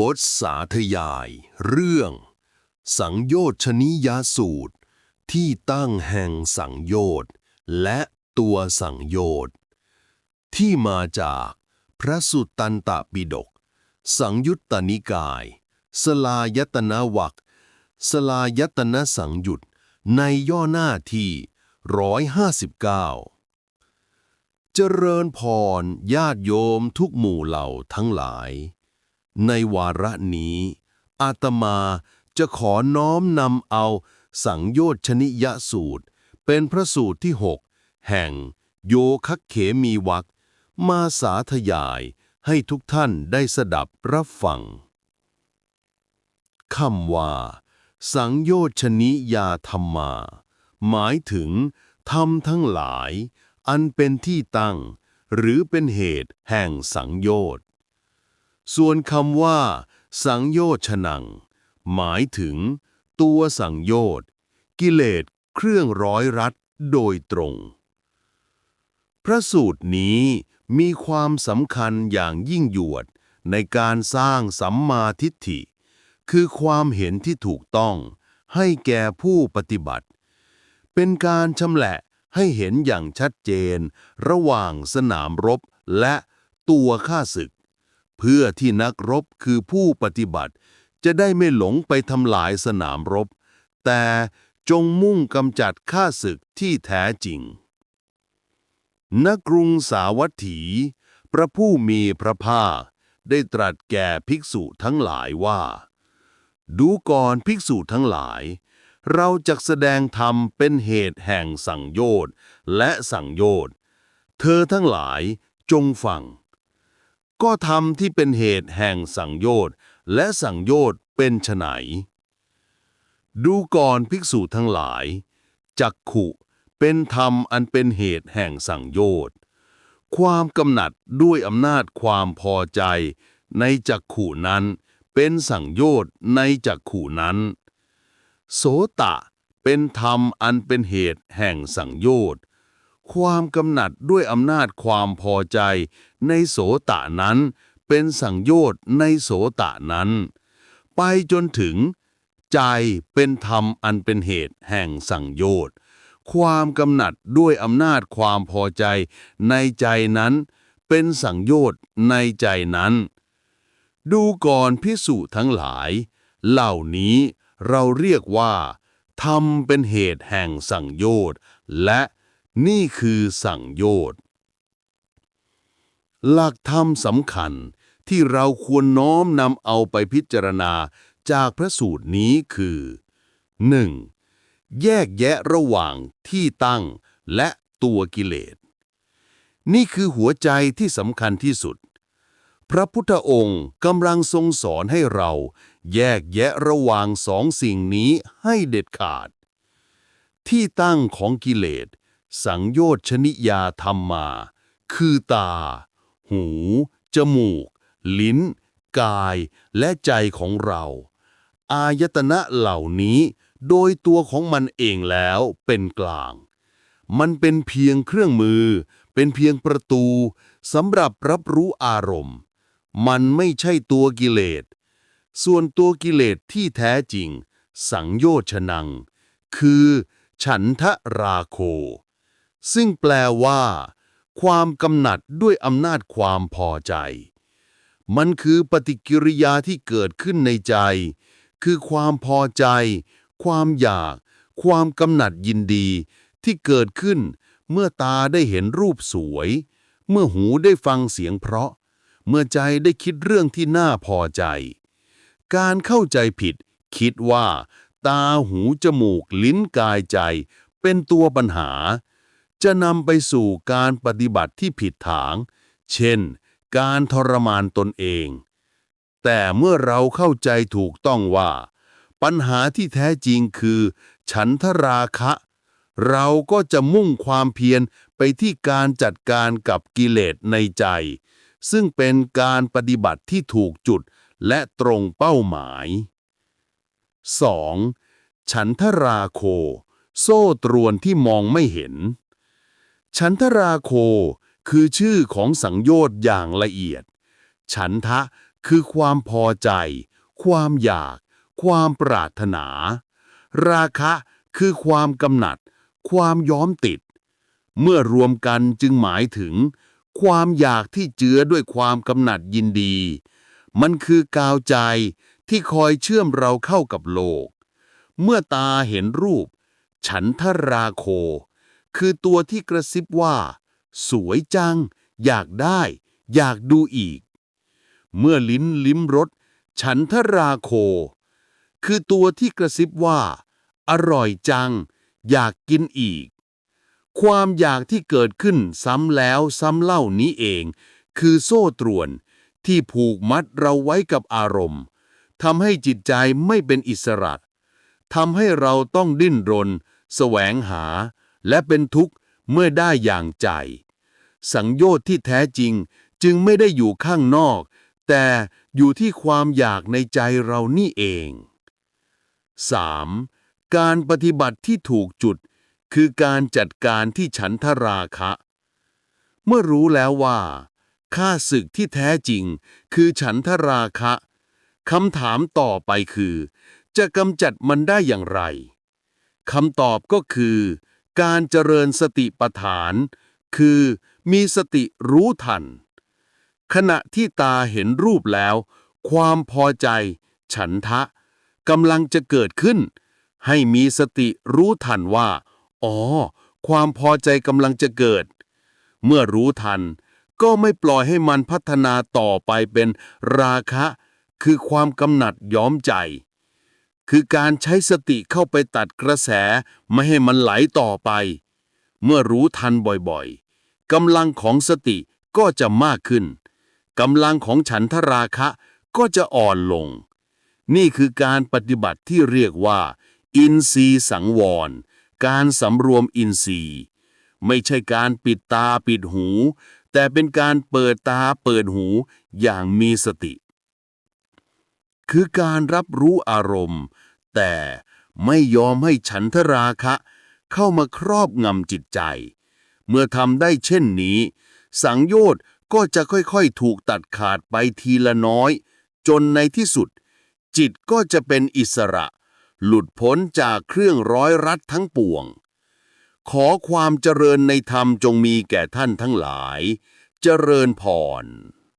บทสาธยาย เรื่อง สังโยชนิยสูตร ที่ตั้งแห่งสังโยชน์และตัวสังโยชน์ที่มาจากพระสุตตันตปิฎกสังยุตตนิกาย สลายตนะวักสลายตนะสังยุตในย่อหน้าที่ร้อยห้าสิบเก้าเจริญพรญาติโยมทุกหมู่เหล่าทั้งหลาย ในวาระนี้ อาตมาจะขอน้อมนำเอา สังโยชนิยสูตร เป็นพระสูตรที่หกแห่ง โยคัคเขมีวักมาสาธยายให้ทุกท่านได้สดับรับฟังคำว่า สังโยชนิยาธรรมา หมายถึงธรรมทั้งหลาย อันเป็นที่ตั้ง หรือเป็นเหตุแห่งสังโยชน์ ส่วนคำว่า สังโยชนัง หมายถึง ตัวสังโยชน์กิเลสเครื่องร้อยรัดโดยตรง พระสูตรนี้มีความสำคัญอย่างยิ่งยวดในการสร้างสัมมาทิฏฐิ คือความเห็นที่ถูกต้องให้แก่ผู้ปฏิบัติ เป็นการชำละให้เห็นอย่างชัดเจน ระหว่างสนามรบและตัวข้าศึก เพื่อที่นักรบคือผู้ปฏิบัติ จะได้ไม่หลงไปทำลายสนามรบ แต่จงมุ่งกำจัดข้าศึกที่แท้จริงณกรุงสาวัตถี พระผู้มีพระภาคได้ตรัสแก่ภิกษุทั้งหลายว่า ดูก่อนภิกษุทั้งหลาย เราจะแสดงธรรมเป็นเหตุแห่งสังโยชน์และสังโยชน์ เธอทั้งหลายจงฟัง ก็ธรรมที่เป็นเหตุแห่งสังโยชน์และสังโยชน์เป็นไฉนดูก่อนภิกษุทั้งหลาย จักขุเป็นธรรมอันเป็นเหตุแห่งสังโยชน์ ความกำหนัดด้วยอำนาจความพอใจ ในจักขุนั้น เป็นสังโยชน์ในจักขุนั้น โสตะเป็นธรรมอันเป็นเหตุแห่งสังโยชน์ ความกำหนัดด้วยอำนาจความพอใจ ในโสตะนั้น เป็นสังโยชน์ในโสตะนั้น ไปจนถึง ใจเป็นธรรมอันเป็นเหตุแห่งสังโยชน์ ความกำหนัดด้วยอำนาจความพอใจ ในใจนั้น เป็นสังโยชน์ในใจนั้น ดูก่อนพิสุทั้งหลาย เหล่านี้เราเรียกว่าธรรมเป็นเหตุแห่งสังโยชน์และ นี่คือสั่งโยชน์หลักธรรมสำคัญที่เราควรน้อมนำเอาไปพิจารณาจากพระสูตรนี้คือ 1. แยกแยะระหว่างที่ตั้งและตัวกิเลส นี่คือหัวใจที่สำคัญที่สุด พระพุทธองค์กำลังทรงสอนให้เรา แยกแยะระหว่างสองสิ่งนี้ให้เด็ดขาด ที่ตั้งของกิเลส สังโยชนิยาธรรมมา คือตา หู จมูก ลิ้น กาย และใจของเรา อายตนะเหล่านี้โดยตัวของมันเองแล้วเป็นกลาง มันเป็นเพียงเครื่องมือ เป็นเพียงประตูสำหรับรับรู้อารมณ์ มันไม่ใช่ตัวกิเลส ส่วนตัวกิเลสที่แท้จริง สังโยชนัง คือ ฉันทะราโค ซึ่งแปลว่า ความกำหนัดด้วยอำนาจความพอใจ มันคือปฏิกิริยาที่เกิดขึ้นในใจ คือความพอใจ ความอยาก ความกำหนัดยินดี ที่เกิดขึ้น เมื่อตาได้เห็นรูปสวย เมื่อหูได้ฟังเสียงเพราะ เมื่อใจได้คิดเรื่องที่น่าพอใจ การเข้าใจผิด คิดว่า ตาหูจมูกลิ้นกายใจ เป็นตัวปัญหา จะนำไปสู่การปฏิบัติที่ผิดทาง เช่น การทรมานตนเอง แต่เมื่อเราเข้าใจถูกต้องว่า ปัญหาที่แท้จริงคือ ฉันทราคะ เราก็จะมุ่งความเพียรไปที่การจัดการกับกิเลสในใจ ซึ่งเป็นการปฏิบัติที่ถูกจุดและตรงเป้าหมาย 2. ฉันทราโค โซ่ตรวนที่มองไม่เห็น ฉันทราโค คือชื่อของสังโยชน์อย่างละเอียด ฉันทะคือความพอใจ ความอยาก ความปรารถนา ราคะคือความกำหนัด ความย้อมติด เมื่อรวมกันจึงหมายถึง ความอยากที่เจือด้วยความกำหนัดยินดี มันคือกาวใจที่คอยเชื่อมเราเข้ากับโลก เมื่อตาเห็นรูป ฉันทราโค คือตัวที่กระซิบว่า สวยจัง อยากได้ อยากดูอีก เมื่อลิ้นลิ้มรสฉันทราโค คือตัวที่กระซิบว่า อร่อยจัง อยากกินอีก ความอยากที่เกิดขึ้นซ้ำแล้วซ้ำเล่านี้เอง คือโซ่ตรวน ที่ผูกมัดเราไว้กับอารมณ์ทำให้จิตใจไม่เป็นอิสระทำให้เราต้องดิ้นรน แสวงหา และเป็นทุกข์เมื่อได้อย่างใจ สังโยชน์ที่แท้จริงจึงไม่ได้อยู่ข้างนอก แต่อยู่ที่ความอยากในใจเรานี่เอง 3. การปฏิบัติที่ถูกจุด คือการจัดการที่ฉันทราคะ เมื่อรู้แล้วว่าค่าศึกที่แท้จริง คือฉันทราคะคำถามต่อไปคือ จะกำจัดมันได้อย่างไรคำตอบก็คือ การเจริญสติปัฏฐาน คือมีสติรู้ทัน ขณะที่ตาเห็นรูปแล้ว ความพอใจ ฉันทะกำลังจะเกิดขึ้น ให้มีสติรู้ทันว่า อ๋อ ความพอใจกำลังจะเกิด เมื่อรู้ทัน ก็ไม่ปล่อยให้มันพัฒนาต่อไปเป็นราคะ คือความกำหนัดย้อมใจ คือการใช้สติเข้าไปตัดกระแสไม่ให้มันไหลต่อไป เมื่อรู้ทันบ่อยๆกำลังของสติก็จะมากขึ้นกำลังของฉันทราคะก็จะอ่อนลง นี่คือการปฏิบัติที่เรียกว่า อินทรีย์สังวร การสำรวมอินทรีย์ ไม่ใช่การปิดตาปิดหู แต่เป็นการเปิดตาเปิดหูอย่างมีสติ คือการรับรู้อารมณ์ แต่ไม่ยอมให้ฉันทราคะ เข้ามาครอบงำจิตใจ เมื่อทำได้เช่นนี้ สังโยชน์ก็จะค่อยๆ ถูกตัดขาดไปทีละน้อย จนในที่สุด จิตก็จะเป็นอิสระ หลุดพ้นจากเครื่องร้อยรัดทั้งปวง ขอความเจริญในธรรมจงมีแก่ท่านทั้งหลาย เจริญพร